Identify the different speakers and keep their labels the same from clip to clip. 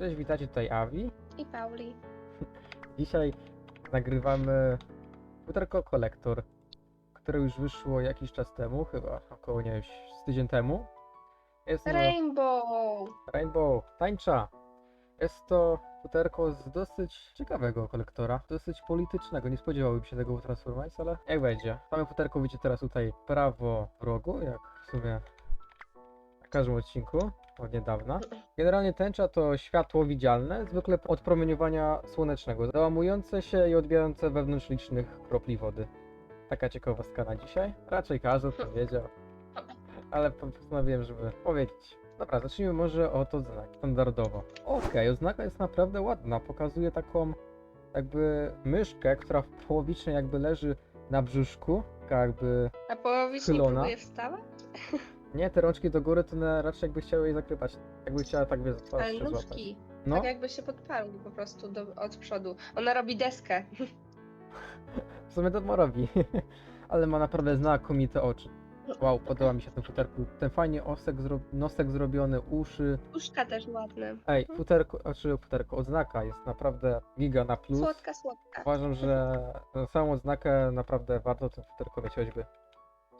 Speaker 1: Cześć, witajcie tutaj Avi.
Speaker 2: I Pauli.
Speaker 1: Dzisiaj nagrywamy futerko kolektor, które już wyszło jakiś czas temu, chyba około, nie wiem, z tydzień temu. Jest to
Speaker 2: Rainbow!
Speaker 1: Rainbow Tańcza. Jest to futerko z dosyć ciekawego kolektora, dosyć politycznego. Nie spodziewałbym się tego u Transformice, ale jak będzie. Same futerko widzicie teraz tutaj prawo w rogu, jak w sumie w każdym odcinku od niedawna. Generalnie tęcza to światło widzialne, zwykle od promieniowania słonecznego, załamujące się i odbijające wewnątrz licznych kropli wody. Taka ciekawostka na dzisiaj. Raczej każdy to wiedział, ale postanowiłem, żeby powiedzieć. Dobra, zacznijmy może od odznak, standardowo. Okej, oznaka jest naprawdę ładna, pokazuje taką jakby myszkę, która w połowicznie jakby leży na brzuszku, taka jakby...
Speaker 2: A połowicznie
Speaker 1: Chylona.
Speaker 2: próbuje wstawać?
Speaker 1: Nie, te rączki do góry to one raczej jakby chciały jej zakrywać, jakby chciała tak wiesz,
Speaker 2: Ale
Speaker 1: się złapać.
Speaker 2: nóżki.
Speaker 1: No,
Speaker 2: Tak jakby się podparł po prostu do, od przodu. Ona robi deskę.
Speaker 1: w sumie to robi, ale ma naprawdę znakomite oczy. Wow, podoba mi się ten futerku, ten fajnie osek zro... nosek zrobiony, uszy.
Speaker 2: Uszka też ładne.
Speaker 1: Ej, futerko, znaczy futerko, odznaka jest naprawdę giga na plus.
Speaker 2: Słodka, słodka.
Speaker 1: Uważam, że tę samą odznakę naprawdę warto ten futerko mieć choćby.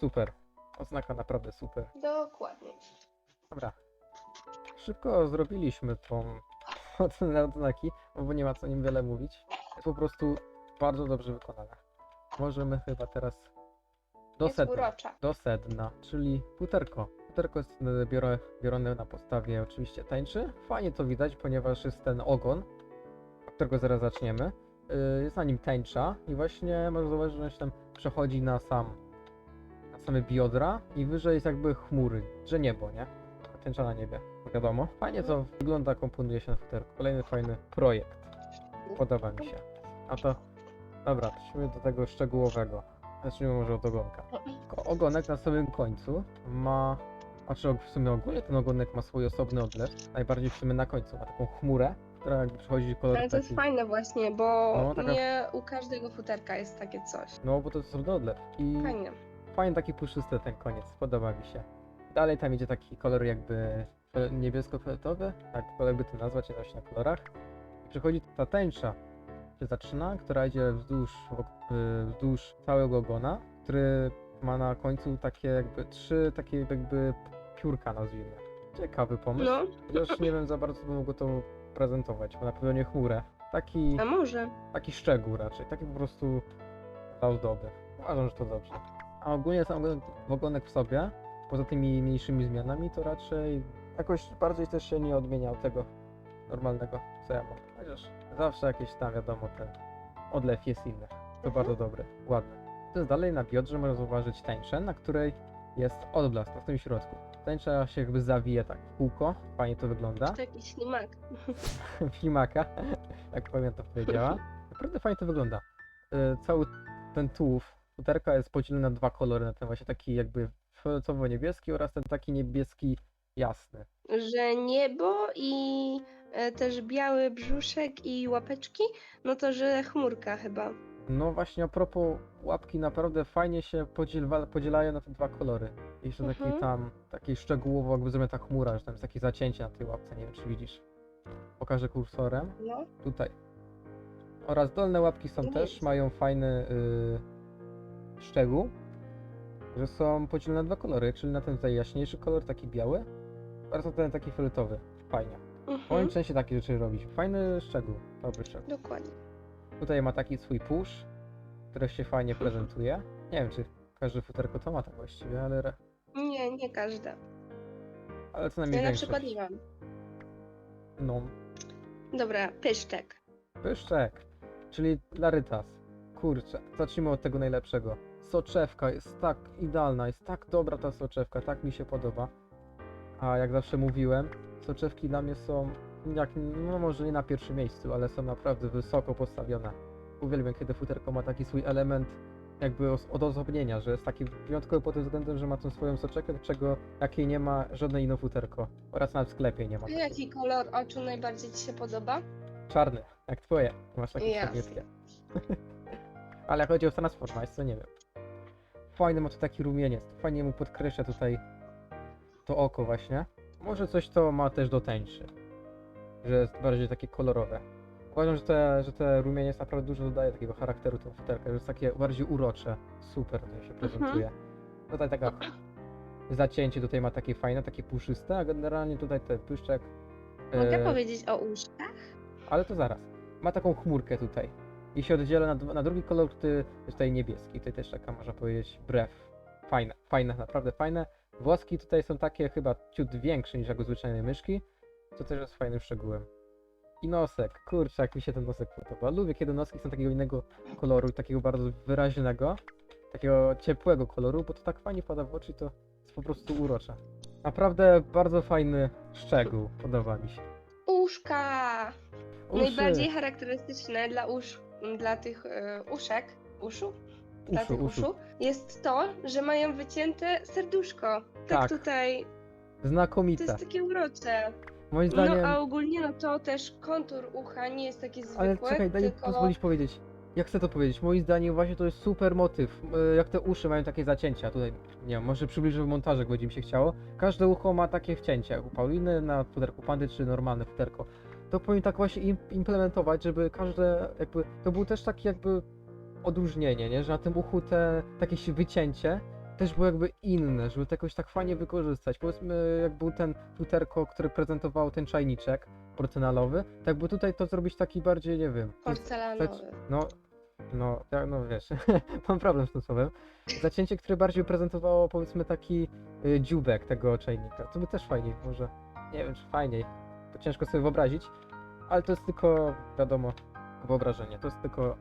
Speaker 1: Super. Oznaka naprawdę super.
Speaker 2: Dokładnie.
Speaker 1: Dobra. Szybko zrobiliśmy tą ocenę odznaki, bo nie ma co nim wiele mówić. Jest po prostu bardzo dobrze wykonana. Możemy chyba teraz do
Speaker 2: Jest
Speaker 1: sedna.
Speaker 2: urocza.
Speaker 1: Do sedna, czyli futerko. Futerko jest e, biorę, biorone na podstawie oczywiście tańczy. Fajnie to widać, ponieważ jest ten ogon, od którego zaraz zaczniemy. Yy, Jest na nim tańcza i właśnie można zauważyć, że on się tam przechodzi na sam same biodra i wyżej jest jakby chmury, że niebo, nie? Tęcza na niebie, wiadomo. Fajnie to wygląda, komponuje się na futerku. Kolejny fajny projekt. Podoba mi się. A to, dobra, przejdźmy do tego szczegółowego. Zacznijmy może od ogonka. Ogonek na samym końcu ma, znaczy w sumie ogólnie ten ogonek ma swój osobny odlew. Najbardziej w sumie na końcu ma taką chmurę, która jakby przechodzi kolor
Speaker 2: Ale to jest
Speaker 1: taki.
Speaker 2: fajne właśnie, bo
Speaker 1: No, taka-
Speaker 2: nie u każdego futerka jest takie coś.
Speaker 1: No bo to jest osobny odlew. I
Speaker 2: Fajnie.
Speaker 1: Fajny taki puszysty ten koniec, podoba mi się. Dalej tam idzie taki kolor jakby e, niebiesko-fioletowy, tak jakby to nazwać, się na kolorach. I przychodzi ta tęcza, się zaczyna, która idzie wzdłuż, y, wzdłuż całego ogona, który ma na końcu takie jakby trzy takie jakby piórka nazwijmy. Ciekawy pomysł,
Speaker 2: No,
Speaker 1: chociaż nie wiem za bardzo bym mógł to prezentować, bo na pewno nie chmurę. Taki,
Speaker 2: a może?
Speaker 1: taki szczegół raczej, taki po prostu dla ozdoby. Uważam, że to dobrze. A ogólnie sam ogonek- ogonek w sobie, poza tymi mniejszymi zmianami, to raczej jakoś bardziej też się nie odmienia od tego normalnego, co ja mam. Chociaż zawsze jakieś tam, wiadomo, ten odlew jest inny. To
Speaker 2: Mhm.
Speaker 1: bardzo dobry, ładny. To jest dalej na biodrze można zauważyć tańczę, na której jest odblask na tym środku. Tańcza się jakby zawija tak w kółko, fajnie to wygląda.
Speaker 2: To jakiś ślimak.
Speaker 1: Flimaka, jak pamiętam powiedziała. Naprawdę fajnie to wygląda. E, Cały ten tułów futerka jest podzielony na dwa kolory, na ten właśnie taki jakby fioletowo-niebieski oraz ten taki niebieski jasny.
Speaker 2: Że niebo i e, też biały brzuszek i łapeczki, no to że chmurka chyba.
Speaker 1: No właśnie a propos łapki naprawdę fajnie się podziela, podzielają na te dwa kolory. Jeszcze taki
Speaker 2: Mhm.
Speaker 1: tam, taki szczegółowo jakby zrobiona ta chmura, że tam jest takie zacięcie na tej łapce, nie wiem czy widzisz. Pokażę kursorem.
Speaker 2: No.
Speaker 1: Tutaj. Oraz dolne łapki są też, mają fajny y, szczegół, że są podzielone na dwa kolory, czyli na ten tutaj jaśniejszy kolor, taki biały, oraz na ten taki fioletowy. Fajnie.
Speaker 2: Mhm.
Speaker 1: Powiem częściej takie rzeczy robić. Fajny szczegół, dobry szczegół.
Speaker 2: Dokładnie.
Speaker 1: Tutaj ma taki swój push, który się fajnie prezentuje. Nie wiem, czy każdy futerko to ma tak właściwie, ale,
Speaker 2: Nie, nie każda.
Speaker 1: ale co najmniej
Speaker 2: Ja na
Speaker 1: większość.
Speaker 2: przykład nie mam.
Speaker 1: No,
Speaker 2: Dobra, pyszczek.
Speaker 1: Pyszczek, czyli Larytas. Kurczę, zacznijmy od tego najlepszego. Soczewka jest tak idealna, jest tak dobra ta soczewka, tak mi się podoba. A jak zawsze mówiłem, soczewki dla mnie są, jak, no może nie na pierwszym miejscu, ale są naprawdę wysoko postawione. Uwielbiam, kiedy futerko ma taki swój element jakby os- odosobnienia, że jest taki wyjątkowy pod tym względem, że ma tą swoją soczewkę, czego jakiej nie ma żadne inne futerko. Oraz nawet w sklepie nie ma.
Speaker 2: A jaki kolor oczu najbardziej Ci się podoba?
Speaker 1: Czarny, jak twoje. Masz takie czarniutkie. Ale jak chodzi o Transformice, to nie wiem. Fajny ma tu taki rumieniec. Fajnie mu podkreśla tutaj to oko właśnie. Może coś to ma też do tańszy. że jest bardziej takie kolorowe. Uważam, że te, że te rumieniec naprawdę dużo dodaje takiego charakteru temu futerka, że jest takie bardziej urocze. Super to się prezentuje. Tutaj taka zacięcie tutaj ma takie fajne, takie puszyste, a generalnie tutaj ten pyszczek.
Speaker 2: Mogę
Speaker 1: e,
Speaker 2: powiedzieć o uszkach?
Speaker 1: ale to zaraz. Ma taką chmurkę tutaj. I się oddziela na, na drugi kolor, który jest tutaj niebieski. Tutaj też taka, można powiedzieć, brew. Fajne, fajne, naprawdę fajne. Włoski tutaj są takie chyba ciut większe niż jak u zwyczajnej myszki, co też jest fajnym szczegółem. I nosek, kurczę, jak mi się ten nosek podoba. Lubię, kiedy noski są takiego innego koloru takiego bardzo wyraźnego, takiego ciepłego koloru, bo to tak fajnie pada w oczy i to jest po prostu urocze. Naprawdę bardzo fajny szczegół, podoba mi się.
Speaker 2: Uszka!
Speaker 1: Uszy.
Speaker 2: Najbardziej charakterystyczne dla usz, dla tych e, uszek, uszu? Dla
Speaker 1: Uszu,
Speaker 2: tych
Speaker 1: uszu.
Speaker 2: uszu jest to, że mają wycięte serduszko. Tak,
Speaker 1: Tak.
Speaker 2: tutaj. To jest takie urocze.
Speaker 1: Moim
Speaker 2: No
Speaker 1: zdaniem.
Speaker 2: a ogólnie no to też kontur ucha nie jest taki zwykły,
Speaker 1: Ale czekaj, daj mi
Speaker 2: tylko...
Speaker 1: pozwolić powiedzieć. Jak chcę to powiedzieć? Moim zdaniem właśnie to jest super motyw. E, Jak te uszy mają takie zacięcia. Tutaj, nie wiem, może przybliżę w montażu, jak będzie mi się chciało. Każde ucho ma takie wcięcie. U Pauliny na futerku pandy, czy normalne futerko. To powinien tak właśnie im- implementować, żeby każde jakby... To był też taki jakby odróżnienie, nie? Że na tym uchu te takie wycięcie też było jakby inne, żeby to jakoś tak fajnie wykorzystać. Powiedzmy, jak był ten futerko, który prezentował ten czajniczek porcelanowy, tak by tutaj to zrobić taki bardziej, nie wiem,
Speaker 2: Porcelanowy.
Speaker 1: no, no, ja, no wiesz, mam problem z tym słowem. Zacięcie, które bardziej prezentowało powiedzmy taki y, dzióbek tego czajnika. To by też fajniej, może, nie wiem czy fajniej, to ciężko sobie wyobrazić, ale to jest tylko, wiadomo, wyobrażenie. To jest tylko,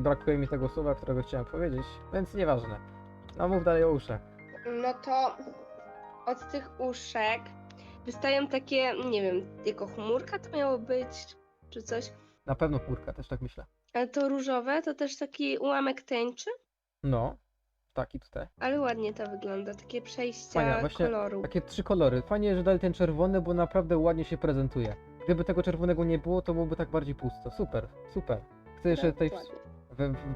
Speaker 1: brakuje mi tego słowa, którego chciałem powiedzieć, więc nieważne. No mów dalej o uszach.
Speaker 2: No to od tych uszek wystają takie, nie wiem, jako chmurka to miało być, czy coś.
Speaker 1: Na pewno chmurka, też tak myślę.
Speaker 2: Ale to różowe to też taki ułamek tęczy,
Speaker 1: No, taki tutaj.
Speaker 2: ale ładnie to wygląda, takie przejścia
Speaker 1: Fajnie, właśnie
Speaker 2: koloru.
Speaker 1: Takie trzy kolory. Fajnie, że dali ten czerwony, bo naprawdę ładnie się prezentuje. Gdyby tego czerwonego nie było, to byłoby tak bardziej pusto. Super, super. Chcę jeszcze tutaj ws-
Speaker 2: Dokładnie.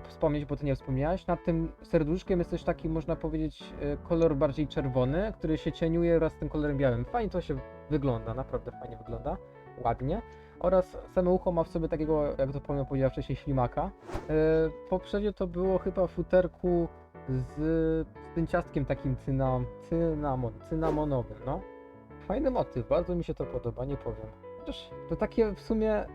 Speaker 1: Wspomnieć, bo ty nie wspomniałaś. Nad tym serduszkiem jest też taki, można powiedzieć, e, kolor bardziej czerwony, który się cieniuje wraz z tym kolorem białym. Fajnie to się wygląda, naprawdę fajnie wygląda. Ładnie. Oraz same ucho ma w sobie takiego, jak to powiem, wcześniej, ślimaka. E, poprzednio to było chyba w futerku z, z tym ciastkiem takim cynam, cynamon, cynamonowym, no. Fajny motyw, bardzo mi się to podoba, nie powiem. Chociaż to takie w sumie,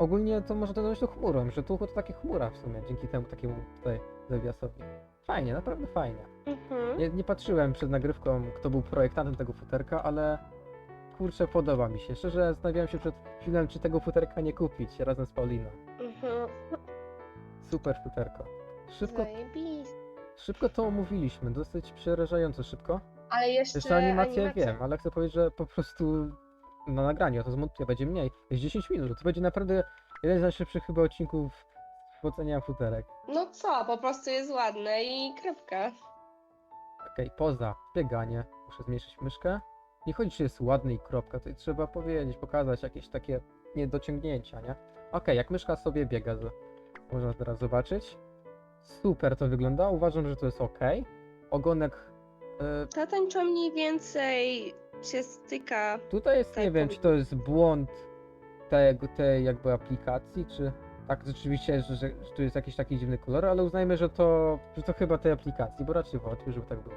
Speaker 1: ogólnie to może to dodać do chmurą, że tu to takie chmura w sumie, dzięki temu takiemu tutaj zawiasowi. Fajnie, naprawdę fajnie.
Speaker 2: Mhm.
Speaker 1: Nie, nie patrzyłem przed nagrywką, kto był projektantem tego futerka, ale kurczę, podoba mi się. Szczerze zastanawiałem się przed filmem, czy tego futerka nie kupić razem z Pauliną.
Speaker 2: Mhm.
Speaker 1: Super futerko. Szybko,
Speaker 2: Zajebiste.
Speaker 1: szybko to omówiliśmy, dosyć przerażająco szybko.
Speaker 2: Ale jeszcze,
Speaker 1: Jeszcze animację
Speaker 2: animacja-
Speaker 1: wiem, ale chcę powiedzieć, że po prostu na nagraniu, to zmontuję, będzie mniej. Jest 10 minut, to będzie naprawdę jeden z najszybszych chyba odcinków chłodzenia futerek.
Speaker 2: No co, po prostu jest ładne i kropka.
Speaker 1: Okej, poza bieganie, muszę zmniejszyć myszkę. Nie chodzi, czy jest ładny i kropka, tutaj trzeba powiedzieć, pokazać jakieś takie niedociągnięcia, nie? Okej, jak myszka sobie biega, z- można teraz zobaczyć. Super to wygląda, uważam, że to jest ok. Ogonek e,
Speaker 2: Ta mniej więcej się styka.
Speaker 1: Tutaj jest, nie
Speaker 2: Tak
Speaker 1: wiem, czy to jest błąd tego, tej jakby aplikacji, czy tak rzeczywiście, że, że, tu jest jakiś taki dziwny kolor, ale uznajmy, że to, że to chyba tej aplikacji, bo raczej wątpię, żeby tak było.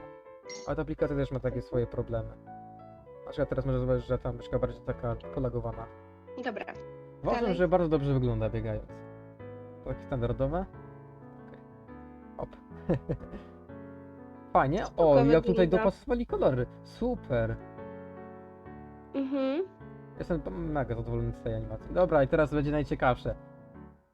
Speaker 1: Ale ta aplikacja też ma takie swoje problemy. Na przykład teraz można zobaczyć, że ta myszka bardziej taka polagowana.
Speaker 2: Dobra.
Speaker 1: Uważam,
Speaker 2: Dalej.
Speaker 1: że bardzo dobrze wygląda biegając. Takie standardowe. Hop. Fajnie. O, jak tutaj
Speaker 2: wygląda.
Speaker 1: dopasowali kolory. Super.
Speaker 2: Mhm.
Speaker 1: Jestem mega zadowolony z tej animacji. Dobra, i teraz będzie najciekawsze.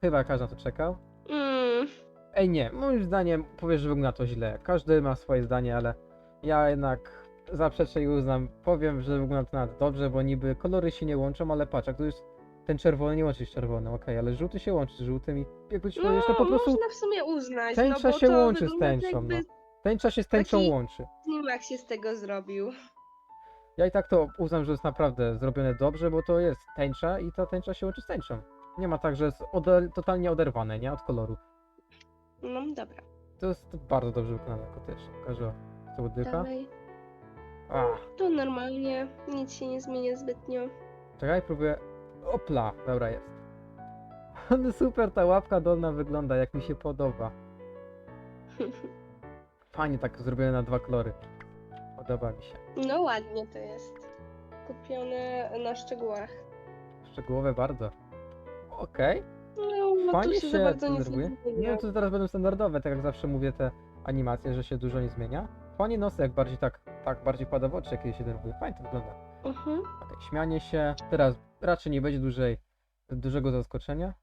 Speaker 1: Chyba każdy na to czekał.
Speaker 2: Mm.
Speaker 1: Ej, nie, moim zdaniem powiesz, że wygląda to źle. Każdy ma swoje zdanie, ale ja jednak zaprzeczę i uznam. Powiem, że wygląda to nawet dobrze, bo niby kolory się nie łączą, ale patrz, jak tu jest ten czerwony, nie łączy się z czerwonym, okej, ale żółty się łączy z żółtym i jakby ci
Speaker 2: No,
Speaker 1: powiedzieć, to po prostu
Speaker 2: można w sumie uznać.
Speaker 1: tęcza
Speaker 2: no, bo
Speaker 1: się
Speaker 2: to
Speaker 1: łączy z tęczą, no.
Speaker 2: jakby
Speaker 1: Tęcza się z tęczą
Speaker 2: taki-
Speaker 1: łączy.
Speaker 2: Ślimak się z tego zrobił.
Speaker 1: Ja i tak to uznam, że jest naprawdę zrobione dobrze, bo to jest tęcza i ta tęcza się łączy z tęczą. Nie ma tak, że jest ode totalnie oderwane, nie? Od koloru.
Speaker 2: No dobra.
Speaker 1: To jest bardzo dobrze wykonane, kotecznie. Pokażę, co oddycha.
Speaker 2: Dalej.
Speaker 1: Ach,
Speaker 2: Tu normalnie nic się nie zmienia zbytnio.
Speaker 1: czekaj, próbuję... Opla, dobra jest. No super ta łapka dolna wygląda, jak mi się podoba. Fajnie tak zrobione na dwa kolory. Podoba mi się.
Speaker 2: No ładnie to jest. Kupione na szczegółach.
Speaker 1: Szczegółowe bardzo. Okej,
Speaker 2: No, no
Speaker 1: fajnie się,
Speaker 2: się za bardzo nie
Speaker 1: Nie
Speaker 2: zmienia.
Speaker 1: wiem, czy teraz będą standardowe, tak jak zawsze mówię te animacje, że się dużo nie zmienia. Fajnie nosy, jak bardziej tak, tak bardziej pada w oczy, jej się denerwuje. Fajnie to wygląda.
Speaker 2: Mhm.
Speaker 1: Okej, śmianie się. Teraz raczej nie będzie dłużej, dużego zaskoczenia.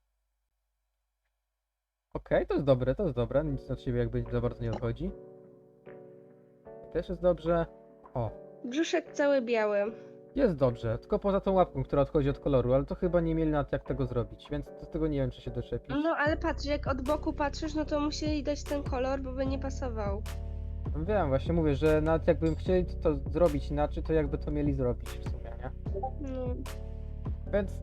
Speaker 1: Okej, to jest dobre, to jest dobre. Nic od ciebie jakby za bardzo nie odchodzi. Też jest dobrze. O,
Speaker 2: Brzuszek cały biały.
Speaker 1: jest dobrze. Tylko poza tą łapką, która odchodzi od koloru, ale to chyba nie mieli nad jak tego zrobić, więc do tego nie wiem, czy się doczepić.
Speaker 2: No ale patrz, jak od boku patrzysz, no to musieli dać ten kolor, bo by nie pasował.
Speaker 1: Wiem, właśnie mówię, że nawet jakbym chcieli to zrobić inaczej, to jakby to mieli zrobić w sumie, nie?
Speaker 2: No.
Speaker 1: Więc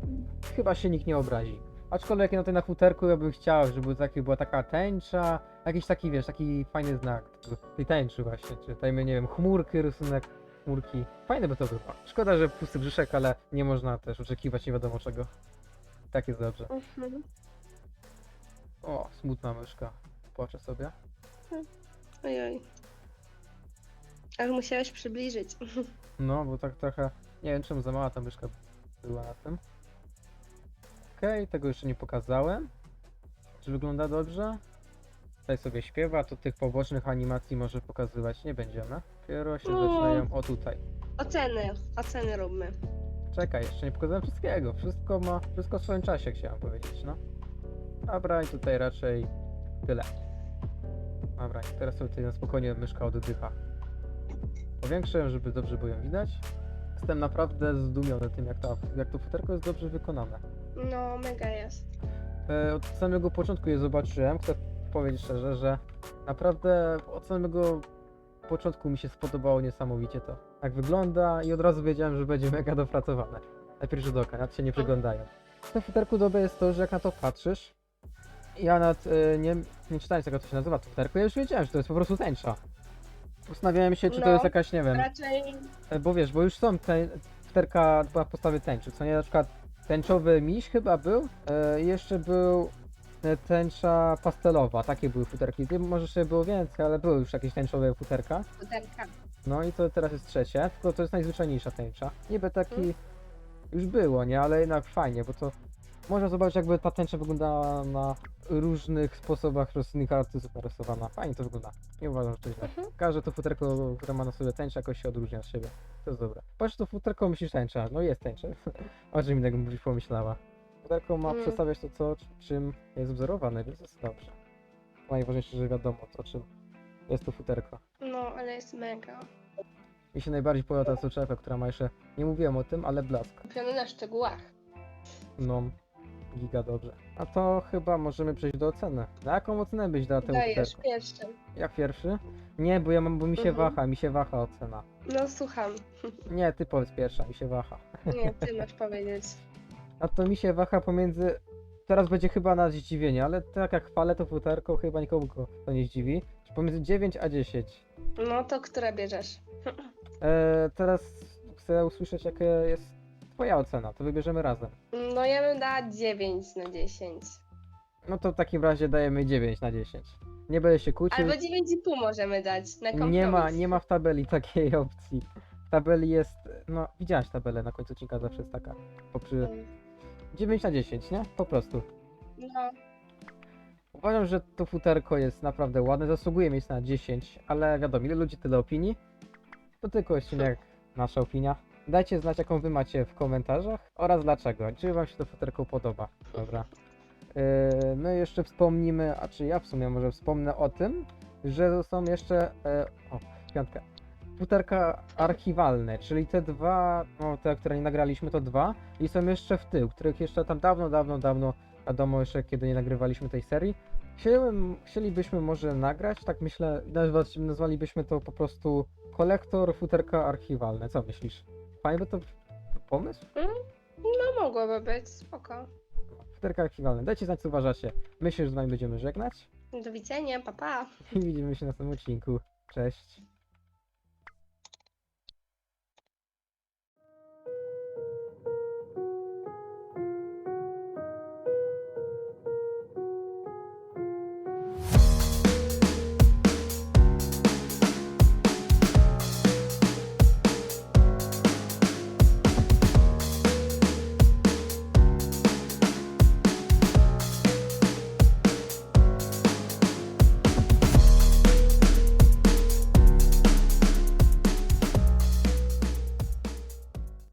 Speaker 1: chyba się nikt nie obrazi. Aczkolwiek na tej na futerku ja bym chciał, żeby taki, była taka tęcza, jakiś taki, wiesz, taki fajny znak tej tęczy właśnie, czy dajmy, nie wiem, chmurky, rysunek chmurki. Fajne by to było. Szkoda, że pusty brzuszek, ale nie można też oczekiwać nie wiadomo czego. Tak jest dobrze.
Speaker 2: Mhm.
Speaker 1: O, smutna myszka. Płaczę sobie.
Speaker 2: Ojoj. Aż musiałeś przybliżyć.
Speaker 1: No, bo tak trochę, nie wiem czemu za mała ta myszka była na tym. Okej, tego jeszcze nie pokazałem. Czy wygląda dobrze? Tutaj sobie śpiewa, to tych pobocznych animacji może pokazywać nie będziemy. Dopiero się
Speaker 2: No.
Speaker 1: zaczynają o tutaj.
Speaker 2: Oceny, oceny róbmy.
Speaker 1: Czekaj, jeszcze nie pokazałem wszystkiego. Wszystko ma, wszystko w swoim czasie chciałem powiedzieć, no. Dobra, i tutaj raczej tyle. Dobra, i teraz sobie tutaj na spokojnie myszka oddycha. Powiększę ją, żeby dobrze było ją widać. Jestem naprawdę zdumiony tym, jak, ta, jak to futerko jest dobrze wykonane.
Speaker 2: No, mega jest.
Speaker 1: E, od samego początku je zobaczyłem, chcę powiedzieć szczerze, że naprawdę od samego początku mi się spodobało niesamowicie to. Jak wygląda i od razu wiedziałem, że będzie mega dopracowane. Na pierwszy rzut oka, nawet się nie przyglądając. W tym futerku dobre jest to, że jak na to patrzysz, ja nawet e, nie, nie czytając jak to się nazywa to futerko, ja już wiedziałem, że to jest po prostu tęcza. Zastanawiałem się, czy to
Speaker 2: No.
Speaker 1: jest jakaś, nie wiem,
Speaker 2: Raczej
Speaker 1: E, Bo wiesz, bo już są te futerka była w podstawie tęczy, co nie? Na przykład tęczowy miś chyba był, e, jeszcze był tęcza pastelowa, takie były futerki. Może jeszcze było więcej, ale były już jakieś tęczowe futerka.
Speaker 2: puderka.
Speaker 1: No i to teraz jest trzecie, tylko to jest najzwyczajniejsza tęcza. Niby taki
Speaker 2: Mhm.
Speaker 1: już było, nie? Ale jednak fajnie, bo to można zobaczyć jakby ta tęcza wyglądała na różnych sposobach różnych artystów narysowana. Fajnie to wygląda. Nie uważam, że to źle.
Speaker 2: Mhm.
Speaker 1: Każde to futerko, które ma na sobie tęczę, jakoś się odróżnia od siebie. To jest dobre. Patrz, to futerko myślisz tęcza. No jest tęcza. o czym innego byś pomyślała. Futerko ma
Speaker 2: Mm.
Speaker 1: przedstawiać to, co, czym jest wzorowane, więc jest dobrze. Najważniejsze, że wiadomo, to czym jest to futerko.
Speaker 2: No, ale jest mega.
Speaker 1: Mi się najbardziej podoba ta soczewka, która ma jeszcze, nie mówiłem o tym, ale blask.
Speaker 2: Kupione na szczegółach.
Speaker 1: No, giga dobrze. A to chyba możemy przejść do oceny. Na jaką ocenę byś dała temu
Speaker 2: Dajesz
Speaker 1: futerku?
Speaker 2: pierwszy.
Speaker 1: Jak pierwszy? Nie, bo ja mam, bo mi się
Speaker 2: Mhm.
Speaker 1: waha, mi się waha ocena.
Speaker 2: No, słucham.
Speaker 1: Nie, ty powiedz pierwsza, mi się waha.
Speaker 2: Nie, ty masz powiedzieć.
Speaker 1: A to mi się waha pomiędzy. Teraz będzie chyba na zdziwienie, ale tak jak chwalę to futerko, chyba nikogo to nie zdziwi. Pomiędzy 9 a 10.
Speaker 2: No, to które bierzesz?
Speaker 1: Eee, teraz chcę usłyszeć, jaka jest Twoja ocena, to wybierzemy razem.
Speaker 2: No, ja bym dała 9 na 10.
Speaker 1: No to w takim razie dajemy 9 na 10. Nie będę się kłócił.
Speaker 2: Albo 9,5 możemy dać na kompromis.
Speaker 1: Nie ma, nie ma w tabeli takiej opcji. W tabeli jest. No, widziałaś tabelę na końcu odcinka, zawsze jest taka. Poprzy...
Speaker 2: Mm,
Speaker 1: 9 na 10, nie? Po prostu.
Speaker 2: No,
Speaker 1: Uważam, że to futerko jest naprawdę ładne, zasługuje mieć na 10, ale wiadomo, ile ludzi tyle opinii. To tylko odcinek, nasza opinia. Dajcie znać, jaką wy macie w komentarzach oraz dlaczego. Czy wam się to futerko podoba. Dobra. Yy, my jeszcze wspomnimy, a czy ja w sumie może wspomnę o tym, że są jeszcze. E, o, piątka. Futerka archiwalne, czyli te dwa, no te, które nie nagraliśmy, to dwa. I są jeszcze w tył, których jeszcze tam dawno, dawno, dawno wiadomo jeszcze kiedy nie nagrywaliśmy tej serii. Chcielibym, chcielibyśmy może nagrać, tak myślę, nazwać, nazwalibyśmy to po prostu kolektor futerka archiwalne. Co myślisz? Fajny by to pomysł?
Speaker 2: no mogłoby być, spoko.
Speaker 1: Dajcie znać co uważacie. Myślę, że z wami będziemy żegnać
Speaker 2: Do widzenia, pa pa.
Speaker 1: i widzimy się na następnym odcinku. Cześć.